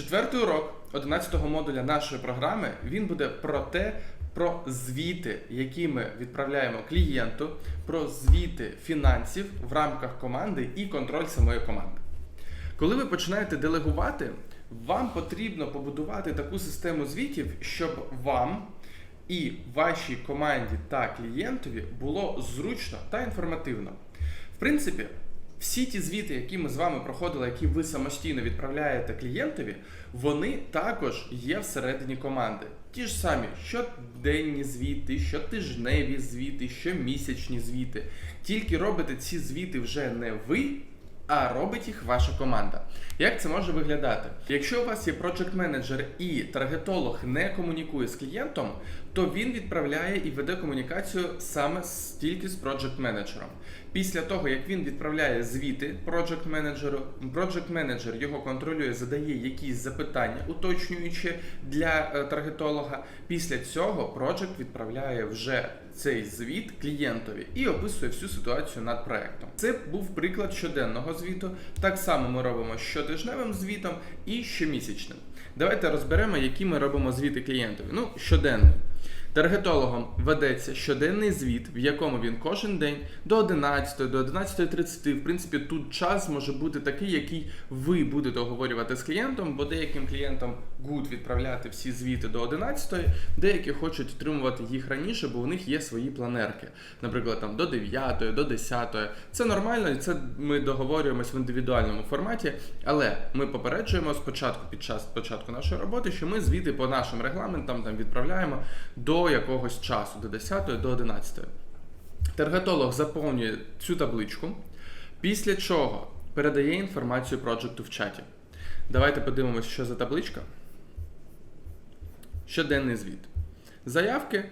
Четвертий урок 11-го модуля нашої програми він буде про те, про звіти, які ми відправляємо клієнту, про звіти фінансів в рамках команди і контроль самої команди. Коли ви починаєте делегувати, вам потрібно побудувати таку систему звітів, щоб вам і вашій команді та клієнтові було зручно та інформативно. В принципі, всі ті звіти, які ми з вами проходили, які ви самостійно відправляєте клієнтові, вони також є всередині команди. Ті ж самі щоденні звіти, щотижневі звіти, щомісячні звіти. Тільки робите ці звіти вже не ви, а робить їх ваша команда. Як це може виглядати? Якщо у вас є project менеджер і таргетолог не комунікує з клієнтом, то він відправляє і веде комунікацію саме тільки з project менеджером. Після того, як він відправляє звіти project менеджеру, project менеджер його контролює, задає якісь запитання, уточнюючи для е, таргетолога. Після цього project відправляє вже цей звіт клієнтові і описує всю ситуацію над проектом. Це був приклад щоденного звіту. Так само ми робимо щотижневим звітом і щомісячним. Давайте розберемо, які ми робимо звіти клієнтові. Ну, щоденний. Таргетологом ведеться щоденний звіт, в якому він кожен день до 11, до 11.30. В принципі, тут час може бути такий, який ви будете оговорювати з клієнтом, бо деяким клієнтам гуд відправляти всі звіти до 11, деякі хочуть отримувати їх раніше, бо у них є свої планерки. Наприклад, там до 9, до 10. Це нормально, і це ми договорюємось в індивідуальному форматі, але ми попереджуємо спочатку під час початку нашої роботи, що ми звіти по нашим регламентам там відправляємо до якогось часу, до 10, до 11. Таргетолог заповнює цю табличку, після чого передає інформацію проджекту в чаті. Давайте подивимося, що за табличка. Щоденний звіт. Заявки.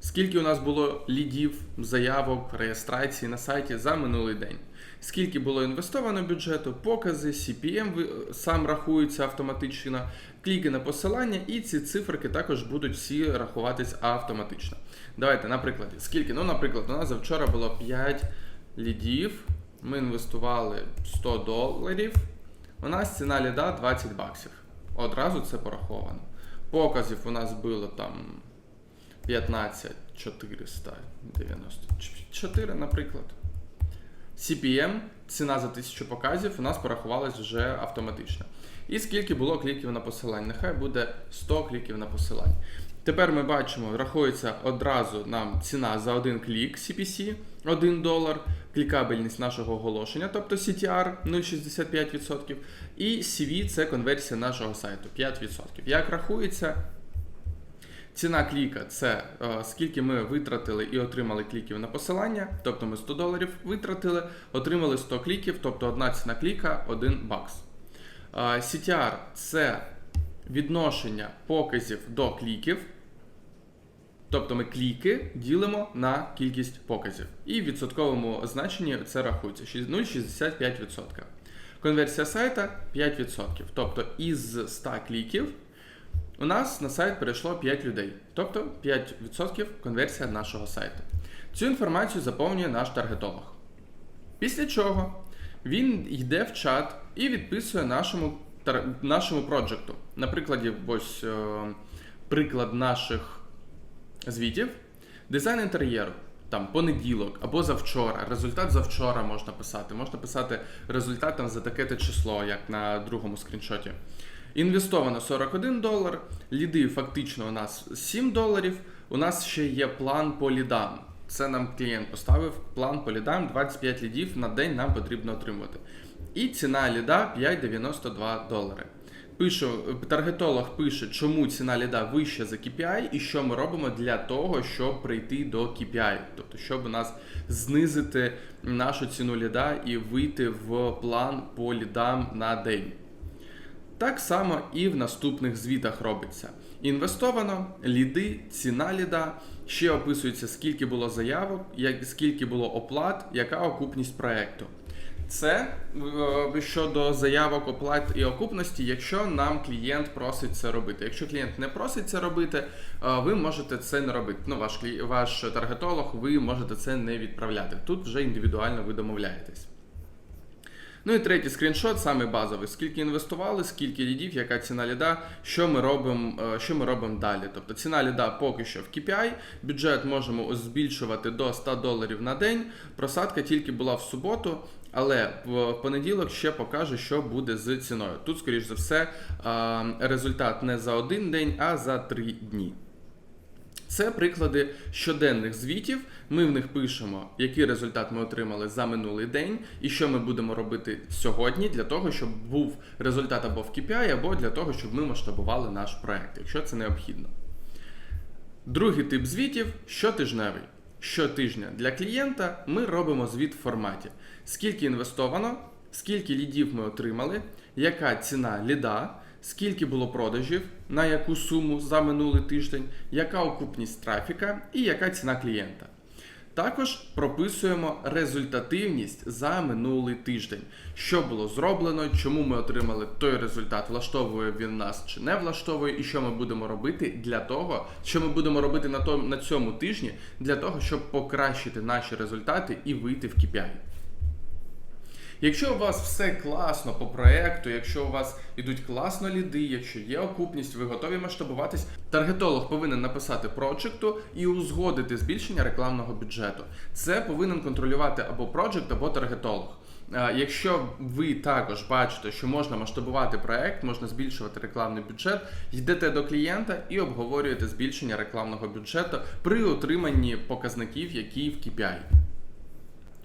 Скільки у нас було лідів, заявок, реєстрацій на сайті за минулий день? Скільки було інвестовано бюджету, покази, CPM сам рахується автоматично, кліки на посилання, і ці циферки також будуть всі рахуватись автоматично. Давайте, наприклад, скільки? Ну, наприклад, у нас завчора було 5 лідів, ми інвестували 100 доларів. У нас ціна ліда 20 баксів. Одразу це пораховано. Показів у нас було там 15 494, наприклад. CPM, ціна за 1000 показів, у нас порахувалась вже автоматично. І скільки було кліків на посилання? Нехай буде 100 кліків на посилання. Тепер ми бачимо, рахується одразу нам ціна за один клік CPC 1 долар, клікабельність нашого оголошення, тобто CTR 0,65%, і CV це конверсія нашого сайту 5%. Як рахується? Ціна кліка це е, скільки ми витратили і отримали кліків на посилання, тобто ми 100 доларів витратили, отримали 100 кліків, тобто одна ціна кліка 1 бакс. Е, CTR це відношення показів до кліків. Тобто ми кліки ділимо на кількість показів. І в відсотковому значенні це рахується 0,65%. Конверсія сайта 5%. Тобто із 100 кліків у нас на сайт перейшло 5 людей, тобто 5% конверсія нашого сайту. Цю інформацію заповнює наш таргетолог. Після чого він йде в чат і відписує нашому, нашому проджекту. На прикладі, ось е, приклад наших звітів. Дизайн інтер'єру. Там понеділок або завчора. Результат завчора можна писати. Можна писати результат там за таке-то число, як на другому скріншоті. Інвестовано 41 долар, ліди фактично у нас 7 доларів. У нас ще є план по лідам. Це нам клієнт поставив план по лідам 25 лідів на день нам потрібно отримувати. І ціна ліда 5,92 долари. Пишу, таргетолог пише, чому ціна ліда вища за KPI і що ми робимо для того, щоб прийти до KPI, тобто щоб у нас знизити нашу ціну ліда і вийти в план по лідам на день. Так само і в наступних звітах робиться. Інвестовано, ліди, ціна ліда, ще описується, скільки було заявок, скільки було оплат, яка окупність проекту. Це е, щодо заявок, оплат і окупності, якщо нам клієнт просить це робити. Якщо клієнт не просить це робити, е, ви можете це не робити. Ну, ваш ваш таргетолог, ви можете це не відправляти. Тут вже індивідуально ви домовляєтесь. Ну і третій скріншот, саме базовий. Скільки інвестували, скільки лідів, яка ціна ліда, що ми робимо, е, що ми робимо далі. Тобто ціна ліда поки що в KPI, бюджет можемо збільшувати до 100 доларів на день. Просадка тільки була в суботу. Але в понеділок ще покаже, що буде з ціною. Тут, скоріш за все, результат не за один день, а за три дні. Це приклади щоденних звітів. Ми в них пишемо, який результат ми отримали за минулий день, і що ми будемо робити сьогодні для того, щоб був результат або в KPI, або для того, щоб ми масштабували наш проект, якщо це необхідно. Другий тип звітів щотижневий. Щотижня для клієнта ми робимо звіт в форматі: скільки інвестовано, скільки лідів ми отримали, яка ціна ліда, скільки було продажів, на яку суму за минулий тиждень, яка окупність трафіка і яка ціна клієнта. Також прописуємо результативність за минулий тиждень, що було зроблено, чому ми отримали той результат, влаштовує він нас чи не влаштовує, і що ми будемо робити для того, що ми будемо робити на цьому тижні для того, щоб покращити наші результати і вийти в KPI. Якщо у вас все класно по проекту, якщо у вас ідуть класно ліди, якщо є окупність, ви готові масштабуватись, таргетолог повинен написати проджекту і узгодити збільшення рекламного бюджету. Це повинен контролювати або проджект, або таргетолог. Якщо ви також бачите, що можна масштабувати проект, можна збільшувати рекламний бюджет, йдете до клієнта і обговорюєте збільшення рекламного бюджету при отриманні показників, які в KPI.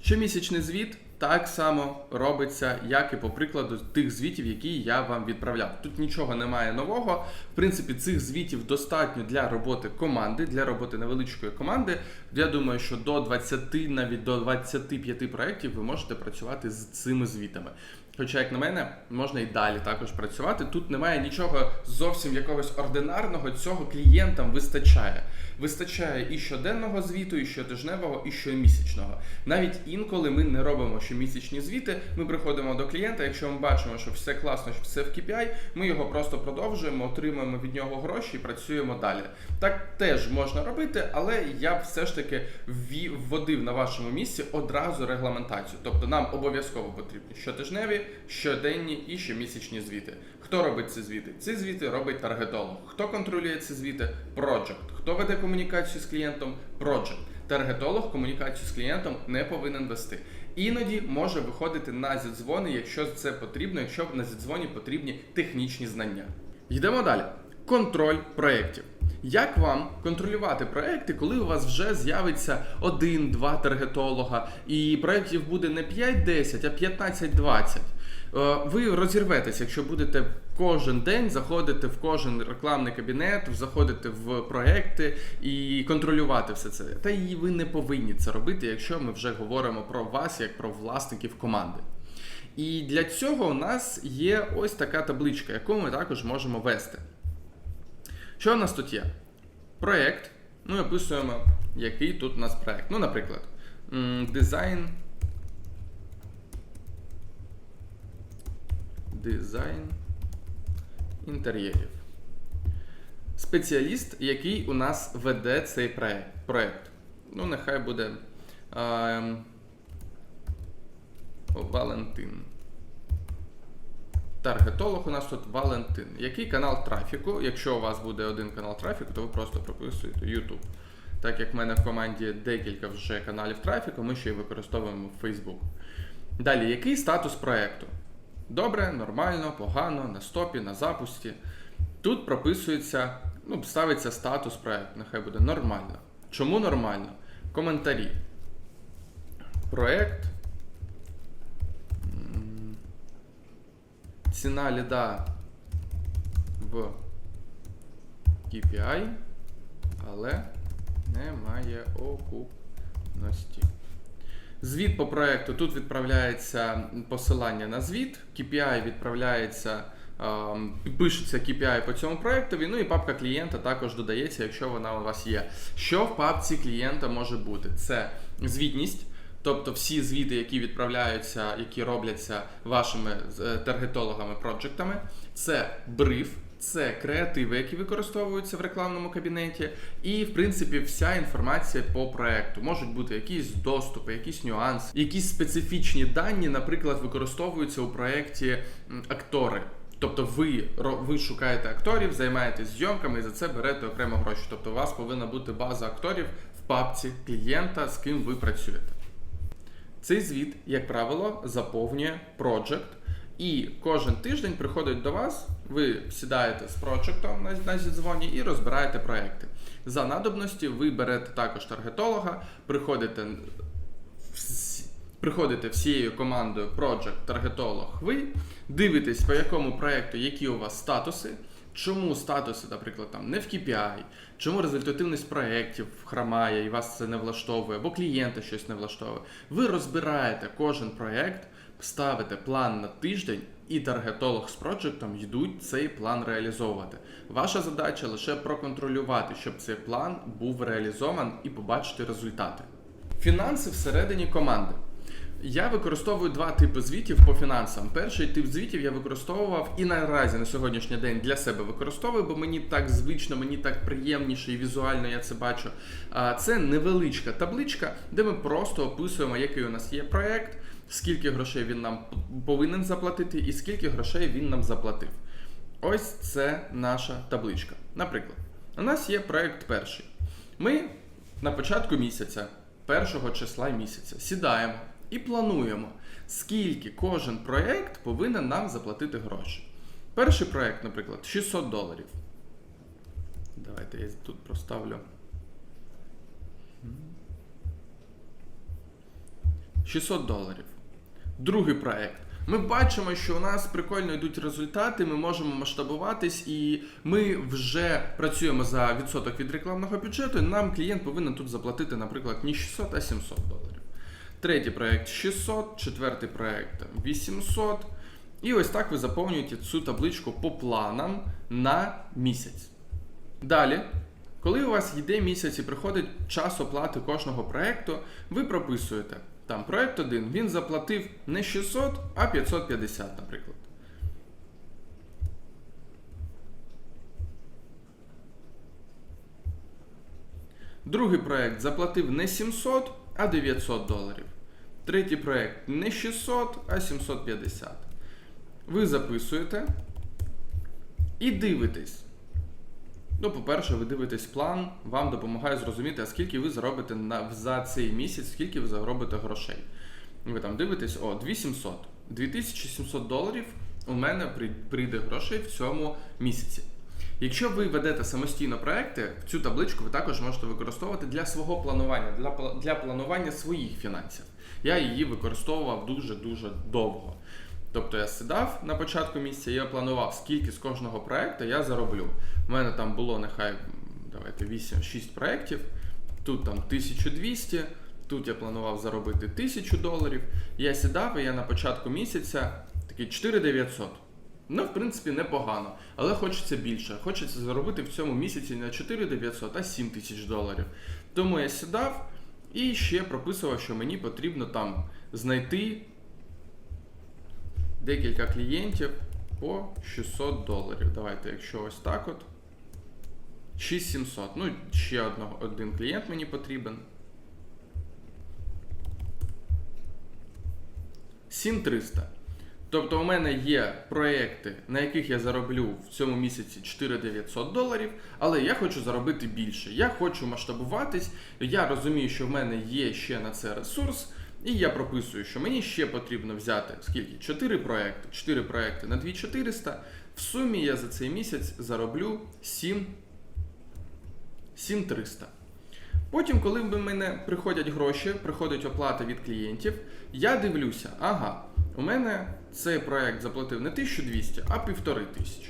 Щомісячний звіт так само робиться, як і по прикладу тих звітів, які я вам відправляв. Тут нічого немає нового. В принципі, цих звітів достатньо для роботи команди, для роботи невеличкої команди. Я думаю, що до 20, навіть до 25 проєктів ви можете працювати з цими звітами. Хоча, як на мене, можна і далі також працювати. Тут немає нічого зовсім якогось ординарного, цього клієнтам вистачає. Вистачає і щоденного звіту, і щотижневого, і щомісячного. Навіть інколи ми не робимо щомісячні звіти. Ми приходимо до клієнта. Якщо ми бачимо, що все класно, що все в KPI, ми його просто продовжуємо, отримуємо від нього гроші і працюємо далі. Так теж можна робити, але я б все ж таки вводив на вашому місці одразу регламентацію. Тобто нам обов'язково потрібні щотижневі, щоденні і щомісячні звіти. Хто робить ці звіти? Ці звіти робить таргетолог. Хто контролює ці звіти? Project. Хто веде комунікацію з клієнтом? Project. Таргетолог комунікацію з клієнтом не повинен вести. Іноді може виходити на зідзвони, якщо це потрібно, якщо на зідзвоні потрібні технічні знання. Йдемо далі. Контроль проєктів. Як вам контролювати проекти, коли у вас вже з'явиться один-два таргетолога, і проєктів буде не 5-10, а 15-20? Е, Ви розірветеся, якщо будете кожен день заходити в кожен рекламний кабінет, заходити в проекти і контролювати все це. Та і ви не повинні це робити, якщо ми вже говоримо про вас як про власників команди. І для цього у нас є ось така табличка, яку ми також можемо вести. Що у нас тут є? Проєкт. І описуємо, який тут у нас проєкт. Ну, наприклад, дизайн. Дизайн інтер'єрів. Спеціаліст, який у нас веде цей проєкт. Ну, нехай буде ем, Валентин. Таргетолог у нас тут Валентин. Який канал трафіку? Якщо у вас буде один канал трафіку, то ви просто прописуєте YouTube. Так як в мене в команді декілька вже каналів трафіку, ми ще й використовуємо Facebook. Далі, який статус проєкту? Добре, нормально, погано, на стопі, на запусті. Тут прописується, ну, ставиться статус проєкту, нехай буде нормально. Чому нормально? Коментарі. Проєкт. Ціна ліда в KPI, але немає окупності. Звіт по проекту. Тут відправляється посилання на звіт, KPI відправляється, ем, пишеться KPI по цьому проектові, ну і папка клієнта також додається, якщо вона у вас є. Що в папці клієнта може бути? Це звітність. Тобто всі звіти, які відправляються, які робляться вашими е, таргетологами, проджектами, це бриф, Це креативи, які використовуються в рекламному кабінеті, і в принципі вся інформація по проекту. Можуть бути якісь доступи, якісь нюанси, якісь специфічні дані, наприклад, використовуються у проєкті актори. Тобто ви, ви шукаєте акторів, займаєтесь зйомками і за це берете окремо гроші. Тобто у вас повинна бути база акторів в папці клієнта, з ким ви працюєте. Цей звіт, як правило, заповнює Project, і кожен тиждень приходить до вас, ви сідаєте з проджектом на, зідзвоні і розбираєте проекти. За надобності ви берете також таргетолога, приходите, приходите всією командою Project, таргетолог, ви дивитесь, по якому проекту, які у вас статуси. Чому статуси, наприклад, там не в KPI, чому результативність проєктів хромає і вас це не влаштовує, або клієнта щось не влаштовує. Ви розбираєте кожен проєкт, ставите план на тиждень, і таргетолог з проджектом йдуть цей план реалізовувати. Ваша задача лише проконтролювати, щоб цей план був реалізован і побачити результати. Фінанси всередині команди. Я використовую два типи звітів по фінансам. Перший тип звітів я використовував і наразі на сьогоднішній день для себе використовую, бо мені так звично, мені так приємніше і візуально я це бачу. Це невеличка табличка, де ми просто описуємо, який у нас є проект, скільки грошей він нам повинен заплатити, і скільки грошей він нам заплатив. Ось це наша табличка. Наприклад, у нас є проект перший. Ми на початку місяця, першого числа місяця, сідаємо і плануємо, скільки кожен проект повинен нам заплатити гроші. Перший проект, наприклад, 600 доларів. Давайте я тут проставлю. 600 доларів. Другий проект. Ми бачимо, що у нас прикольно йдуть результати, ми можемо масштабуватись, і ми вже працюємо за відсоток від рекламного бюджету. І нам клієнт повинен тут заплатити, наприклад, не 600, а 700 доларів. Третій проект 600, четвертий проект 800. І ось так ви заповнюєте цю табличку по планам на місяць. Далі, коли у вас йде місяць і приходить час оплати кожного проекту, ви прописуєте там проект 1, він заплатив не 600, а 550, наприклад. Другий проект заплатив не 700, а 900 доларів. Третій проект не 600, а 750. Ви записуєте і дивитесь. Ну, по-перше, ви дивитесь план, вам допомагає зрозуміти, а скільки ви заробите на, за цей місяць, скільки ви заробите грошей. Ви там дивитесь, о, 2700. 2700 доларів у мене при- прийде грошей в цьому місяці. Якщо ви ведете самостійно проекти, цю табличку ви також можете використовувати для свого планування, для, для планування своїх фінансів. Я її використовував дуже-дуже довго. Тобто я сідав на початку місяця, я планував, скільки з кожного проекту я зароблю. У мене там було нехай давайте 8-6 проєктів, тут там 1200, тут я планував заробити 1000 доларів. Я сідав і я на початку місяця такий 4900. Ну, в принципі, непогано, але хочеться більше. Хочеться заробити в цьому місяці не 4900, а 7000 доларів. Тому я сідав і ще прописував, що мені потрібно там знайти декілька клієнтів по 600 доларів. Давайте, якщо ось так от. 6700. Ну, ще одного, один клієнт мені потрібен. 7300. Тобто у мене є проекти, на яких я зароблю в цьому місяці 4900 доларів, але я хочу заробити більше. Я хочу масштабуватись. Я розумію, що в мене є ще на це ресурс, і я прописую, що мені ще потрібно взяти скільки? 4 проекти. 4 проекти на 2400. В сумі я за цей місяць зароблю 7 7300. Потім, коли в мене приходять гроші, приходить оплата від клієнтів, я дивлюся, ага, у мене цей проект заплатив не 1200, а 1500.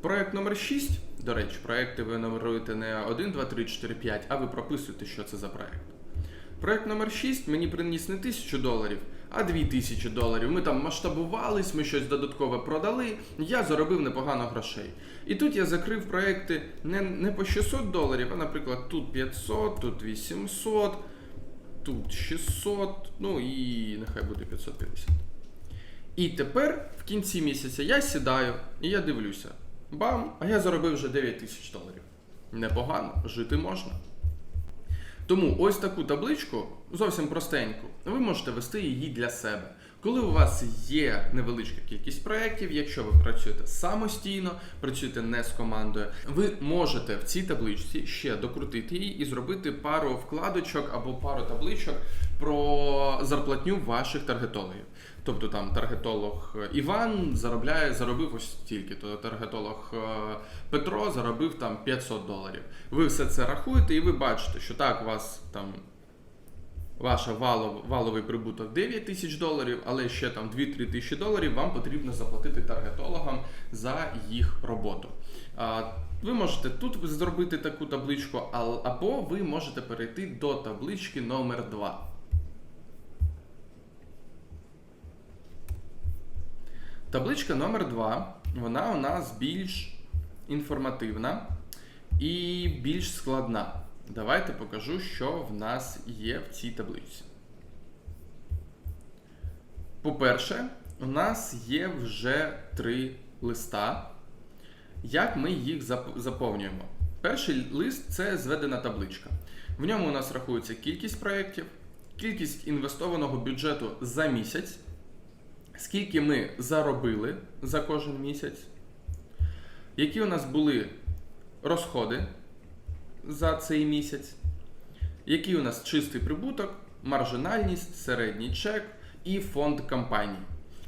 Проект номер 6, до речі, проекти ви номеруєте не 1, 2, 3, 4, 5, а ви прописуєте, що це за проект. Проект номер 6 мені приніс не 1000 доларів, а 2000 доларів. Ми там масштабувались, ми щось додаткове продали, я заробив непогано грошей. І тут я закрив проекти не, не по 600 доларів, а, наприклад, тут 500, тут 800, тут 600, ну і нехай буде 550. І тепер в кінці місяця я сідаю і я дивлюся. Бам! А я заробив вже 9 тисяч доларів. Непогано, жити можна. Тому ось таку табличку, зовсім простеньку, ви можете вести її для себе. Коли у вас є невеличка кількість проєктів, якщо ви працюєте самостійно, працюєте не з командою, ви можете в цій табличці ще докрутити її і зробити пару вкладочок або пару табличок про зарплатню ваших таргетологів. Тобто там таргетолог Іван заробляє, заробив ось стільки, то таргетолог е, Петро заробив там 500 доларів. Ви все це рахуєте, і ви бачите, що так у вас там ваша валов, валовий прибуток 9 тисяч доларів, але ще там 2-3 тисячі доларів вам потрібно заплатити таргетологам за їх роботу. Ви можете тут зробити таку табличку, або ви можете перейти до таблички номер 2. Табличка номер 2 вона у нас більш інформативна і більш складна. Давайте покажу, що в нас є в цій таблиці. По-перше, у нас є вже три листа. Як ми їх заповнюємо? Перший лист це зведена табличка. В ньому у нас рахується кількість проєктів, кількість інвестованого бюджету за місяць, скільки ми заробили за кожен місяць, які у нас були розходи за цей місяць, який у нас чистий прибуток, маржинальність, середній чек і фонд компанії.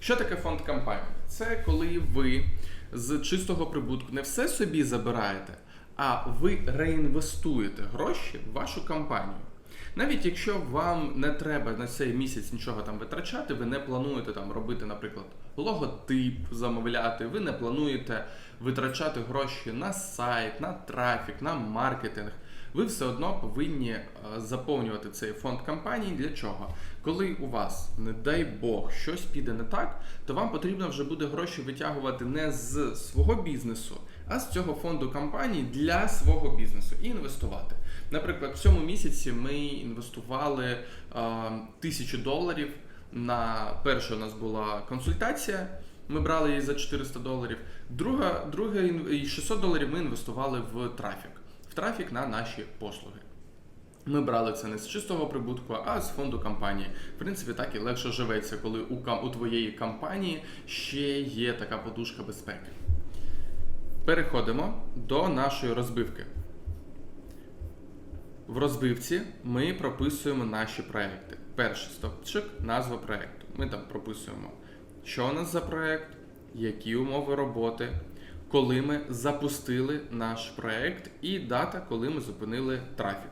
Що таке фонд компанії? Це коли ви з чистого прибутку не все собі забираєте, а ви реінвестуєте гроші в вашу компанію. Навіть якщо вам не треба на цей місяць нічого там витрачати, ви не плануєте там робити, наприклад, логотип замовляти, ви не плануєте витрачати гроші на сайт, на трафік, на маркетинг. Ви все одно повинні е, заповнювати цей фонд компанії. Для чого? Коли у вас, не дай Бог, щось піде не так, то вам потрібно вже буде гроші витягувати не з свого бізнесу, а з цього фонду компанії для свого бізнесу і інвестувати. Наприклад, в цьому місяці ми інвестували е, тисячу доларів. На перше у нас була консультація. Ми брали її за 400 доларів. Друга, друге і 600 доларів ми інвестували в трафік. В трафік на наші послуги. Ми брали це не з чистого прибутку, а з фонду компанії. В принципі, так і легше живеться, коли у, у твоєї компанії ще є така подушка безпеки. Переходимо до нашої розбивки. В розбивці ми прописуємо наші проекти. Перший стопчик назва проекту. Ми там прописуємо, що у нас за проект, які умови роботи, коли ми запустили наш проект і дата, коли ми зупинили трафік.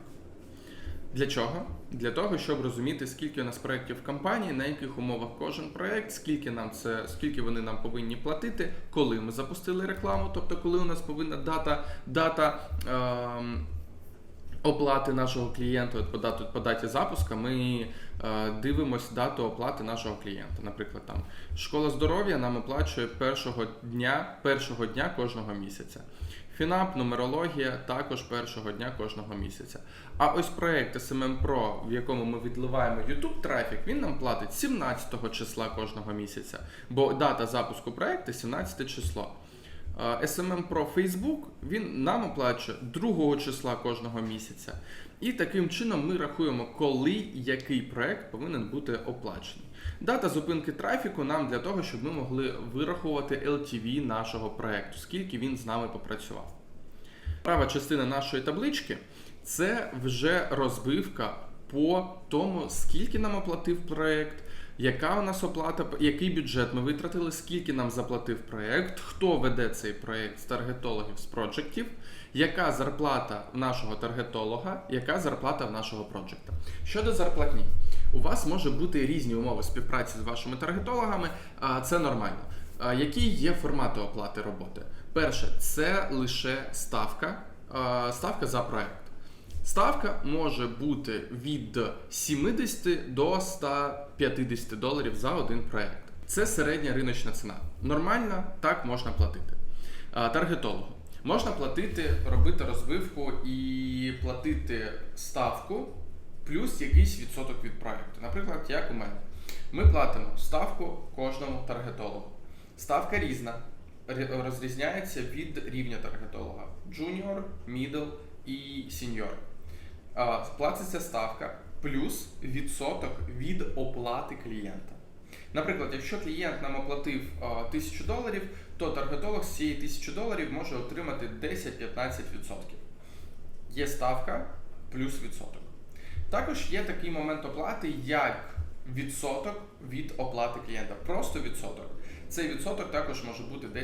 Для чого? Для того, щоб розуміти, скільки у нас проєктів в компанії, на яких умовах кожен проєкт, скільки нам це, скільки вони нам повинні платити, коли ми запустили рекламу, тобто коли у нас повинна дата, дата ем, оплати нашого клієнта, от по, даті запуска, ми е, дивимося дату оплати нашого клієнта. Наприклад, там школа здоров'я нам оплачує першого дня, першого дня кожного місяця. Фінап, нумерологія також першого дня кожного місяця. А ось проект SMM Pro, в якому ми відливаємо YouTube трафік, він нам платить 17 числа кожного місяця, бо дата запуску проекту 17 число. SMM Pro Facebook він нам оплачує 2 числа кожного місяця. І таким чином ми рахуємо, коли який проект повинен бути оплачений. Дата зупинки трафіку нам для того, щоб ми могли вирахувати LTV нашого проекту, скільки він з нами попрацював. Права частина нашої таблички це вже розбивка по тому, скільки нам оплатив проект, яка у нас оплата, який бюджет ми витратили, скільки нам заплатив проект, хто веде цей проект з таргетологів, з проджектів, яка зарплата нашого таргетолога, яка зарплата в нашого проджекта. Щодо зарплатні, у вас може бути різні умови співпраці з вашими таргетологами, а це нормально. Які є формати оплати роботи? Перше, це лише ставка, ставка за проект. Ставка може бути від 70 до 150 доларів за один проект. Це середня риночна ціна. Нормально, так можна платити. Таргетологу. Можна платити, робити розбивку і платити ставку плюс якийсь відсоток від проекту. Наприклад, як у мене. Ми платимо ставку кожному таргетологу. Ставка різна. розрізняється від рівня таргетолога: junior, middle і. А, Платиться ставка плюс відсоток від оплати клієнта. Наприклад, якщо клієнт нам оплатив а, 1000 доларів, то таргетолог з цієї 1000 доларів може отримати 10-15%. Є ставка плюс відсоток. Також є такий момент оплати, як відсоток від оплати клієнта. Просто відсоток. Цей відсоток також може бути 10-15%,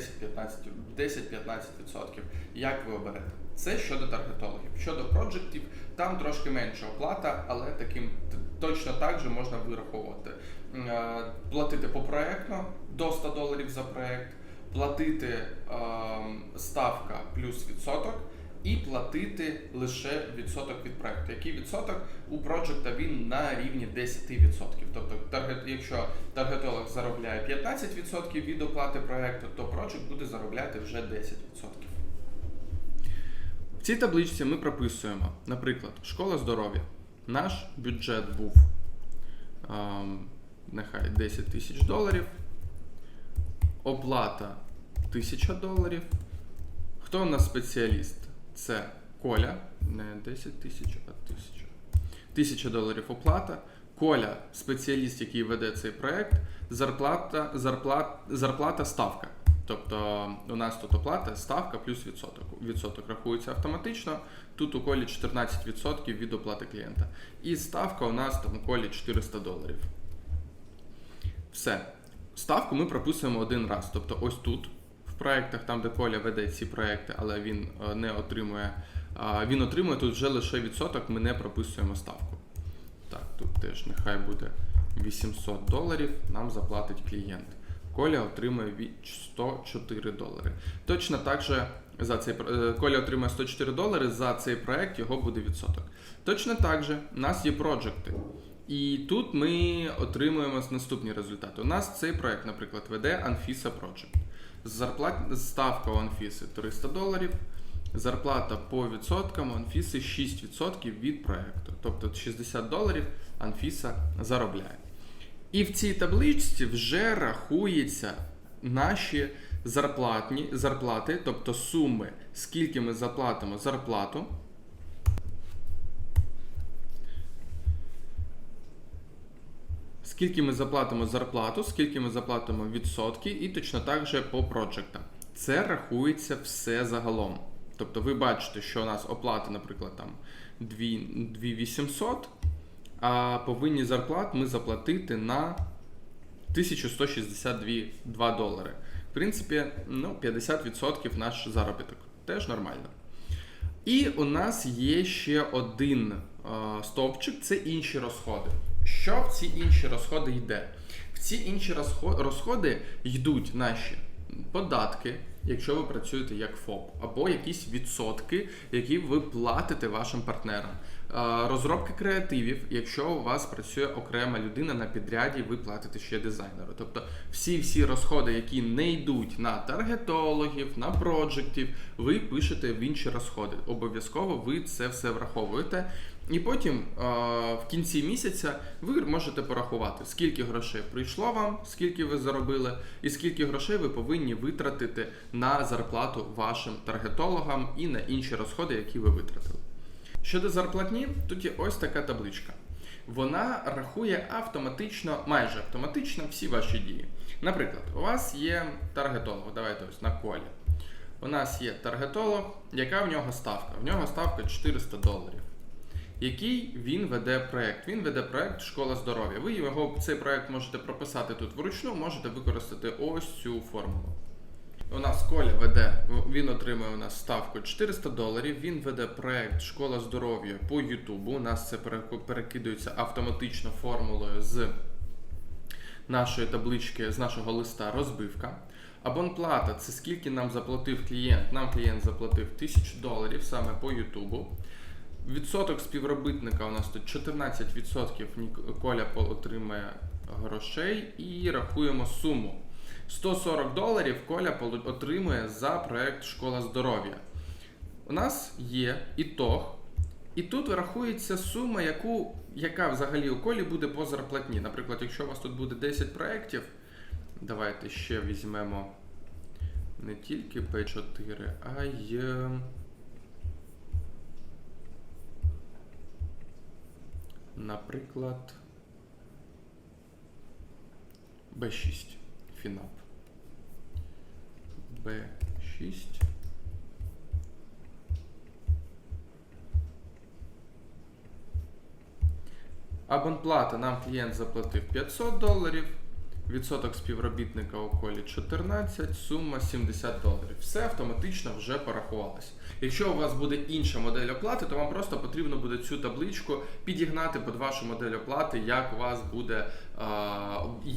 10-15%, як ви оберете. Це щодо таргетологів. Щодо проджектів, там трошки менша оплата, але таким точно так же можна вираховувати. Е, Платити попроектно до 100 доларів за проект, платити ем, ставка плюс відсоток і платити лише відсоток від проекту. Який відсоток у проджекта він на рівні 10%. Тобто, таргет, якщо таргетолог заробляє 15% від оплати проекту, то проджект буде заробляти вже 10%. Цій табличці ми прописуємо, наприклад, школа здоров'я. Наш бюджет був ем, нехай 10 тисяч доларів. Оплата 1000 доларів. Хто у нас спеціаліст? Це Коля, не 10 тисяч, а 1000. 1000 доларів оплата. Коля, спеціаліст, який веде цей проект, зарплата, зарплат, зарплата ставка. Тобто у нас тут оплата, ставка плюс відсоток. Відсоток рахується автоматично. Тут у колі 14% від оплати клієнта. І ставка у нас там у колі 400 доларів. Все. Ставку ми прописуємо один раз. Тобто ось тут, в проєктах, там, де Коля веде ці проекти, але він е, не отримує. Він отримує тут вже лише відсоток, ми не прописуємо ставку. Так, тут теж нехай буде 800 доларів, нам заплатить клієнт. Коля отримує від 104 долари. Точно так же за цей е, Коля отримує 104 долари, за цей проект його буде відсоток. Точно так же у нас є проджекти. І тут ми отримуємо наступні результати. У нас цей проект, наприклад, веде Anfisa Project. Зарплат... Ставка у Анфіси 300 доларів. Зарплата по відсоткам у Анфіси 6% від проекту. Тобто 60 доларів Анфіса заробляє. І в цій табличці вже рахуються наші зарплатні, зарплати, тобто суми, скільки ми заплатимо зарплату. Скільки ми заплатимо зарплату, скільки ми заплатимо відсотки, і точно так же по проджектам. Це рахується все загалом. Тобто ви бачите, що у нас оплата, наприклад, там 2 2800, а повинні зарплат ми заплатити на 1162 долари. В принципі, ну, 50% наш заробіток. Теж нормально. І у нас є ще один е, стовпчик це інші розходи. Що в ці інші розходи йде? В ці інші розходи йдуть наші податки, якщо ви працюєте як ФОП, або якісь відсотки, які ви платите вашим партнерам. Розробки креативів, якщо у вас працює окрема людина на підряді, ви платите ще дизайнеру. Тобто всі всі розходи, які не йдуть на таргетологів, на проджектів, ви пишете в інші розходи. Обов'язково ви це все враховуєте. І потім в кінці місяця ви можете порахувати, скільки грошей прийшло вам, скільки ви заробили, і скільки грошей ви повинні витратити на зарплату вашим таргетологам і на інші розходи, які ви витратили. Щодо зарплатні, тут є ось така табличка. Вона рахує автоматично, майже автоматично всі ваші дії. Наприклад, у вас є таргетолог, давайте ось на колі. У нас є таргетолог, яка в нього ставка? В нього ставка 400 доларів. Який він веде проект? Він веде проект Школа здоров'я. Ви його цей проект можете прописати тут вручну, можете використати ось цю формулу. У нас Коля веде, він отримує у нас ставку 400 доларів. Він веде проект Школа здоров'я по Ютубу. У нас це перекидується автоматично формулою з нашої таблички, з нашого листа розбивка. Абонплата це скільки нам заплатив клієнт. Нам клієнт заплатив 1000 доларів саме по Ютубу. Відсоток співробітника у нас тут 14% Нік- Коля отримає грошей і рахуємо суму. 140 доларів Коля отримує за проект Школа здоров'я. У нас є ітог, і тут рахується сума, яку, яка взагалі у колі буде по зарплатні. Наприклад, якщо у вас тут буде 10 проєктів, давайте ще візьмемо не тільки P4, а й. Наприклад, B6 Фінап. B6. Абонплата нам клієнт заплатив 500 доларів, відсоток співробітника у колі 14, сума 70 доларів. Все автоматично вже порахувалось. Якщо у вас буде інша модель оплати, то вам просто потрібно буде цю табличку підігнати під вашу модель оплати, як у вас буде,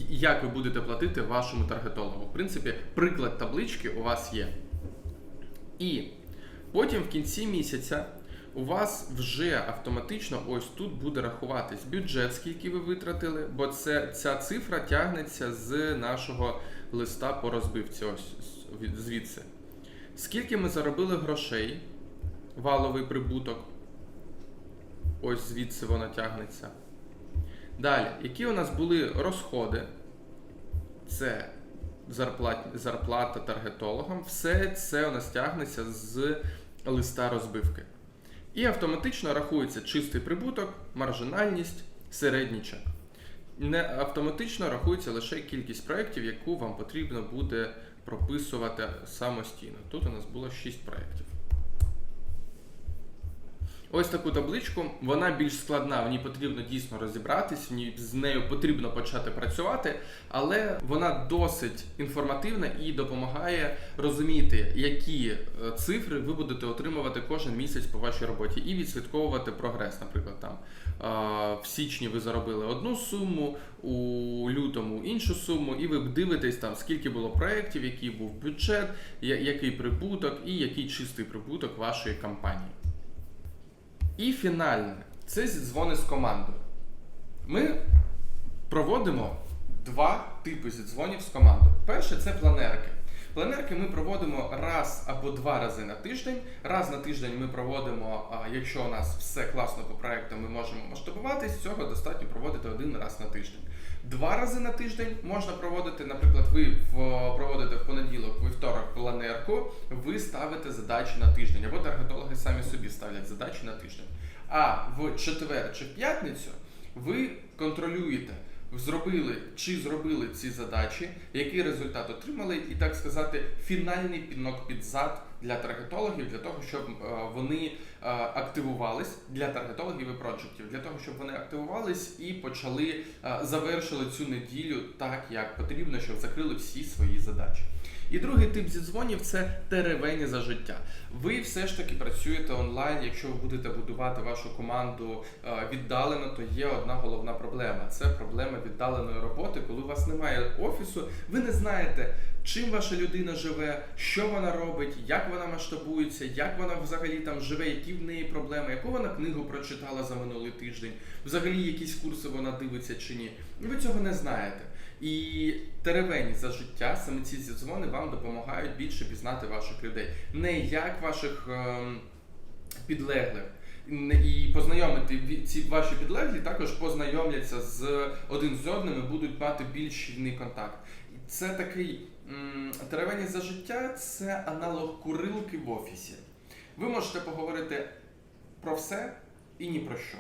як ви будете платити вашому таргетологу. В принципі, приклад таблички у вас є. І потім в кінці місяця у вас вже автоматично ось тут буде рахуватись бюджет, скільки ви витратили, бо це, ця цифра тягнеться з нашого листа по розбивці, ось звідси. Скільки ми заробили грошей, валовий прибуток, ось звідси воно тягнеться. Далі, які у нас були розходи? Це зарплат, зарплата таргетологам. Все це у нас тягнеться з листа розбивки. І автоматично рахується чистий прибуток, маржинальність, середній чек. Не автоматично рахується лише кількість проєктів, яку вам потрібно буде прописувати самостійно. Тут у нас було 6 проєктів. Ось таку табличку. Вона більш складна, в ній потрібно дійсно розібратись, в ній з нею потрібно почати працювати, але вона досить інформативна і допомагає розуміти, які е, цифри ви будете отримувати кожен місяць по вашій роботі, і відслідковувати прогрес. Наприклад, там е, в січні ви заробили одну суму, у лютому іншу суму, і ви дивитесь там, скільки було проєктів, який був бюджет, який прибуток і який чистий прибуток вашої компанії. І фінальне це зідзвони з командою. Ми проводимо два типи зідзвонів з командою. Перше це планерки. Планерки ми проводимо раз або два рази на тиждень. Раз на тиждень ми проводимо, якщо у нас все класно по проекту, ми можемо масштабуватись, цього достатньо проводити один раз на тиждень. Два рази на тиждень можна проводити, наприклад, ви в, проводите в понеділок, вівторок планерку, ви ставите задачі на тиждень, або таргетологи самі собі ставлять задачі на тиждень. А в четвер чи в п'ятницю ви контролюєте, зробили чи зробили ці задачі, який результат отримали, і так сказати, фінальний пінок під зад для таргетологів, для того, щоб е, вони е, активувались для таргетологів і проджектів, для того, щоб вони активувались і почали е, завершили цю неділю так, як потрібно, щоб закрили всі свої задачі. І другий тип зідзвонів це теревені за життя. Ви все ж таки працюєте онлайн. Якщо ви будете будувати вашу команду е, віддалено, то є одна головна проблема: це проблема віддаленої роботи. Коли у вас немає офісу, ви не знаєте, чим ваша людина живе, що вона робить, як вона масштабується, як вона взагалі там живе, які в неї проблеми, яку вона книгу прочитала за минулий тиждень, взагалі якісь курси вона дивиться чи ні. Ви цього не знаєте. І теревені за життя, саме ці зідзвони вам допомагають більше пізнати ваших людей. Не як ваших ем, підлеглих. І познайомити ці ваші підлеглі також познайомляться з один з одним і будуть мати більш щільний контакт. Це такий теревені за життя, це аналог курилки в офісі. Ви можете поговорити про все і ні про що.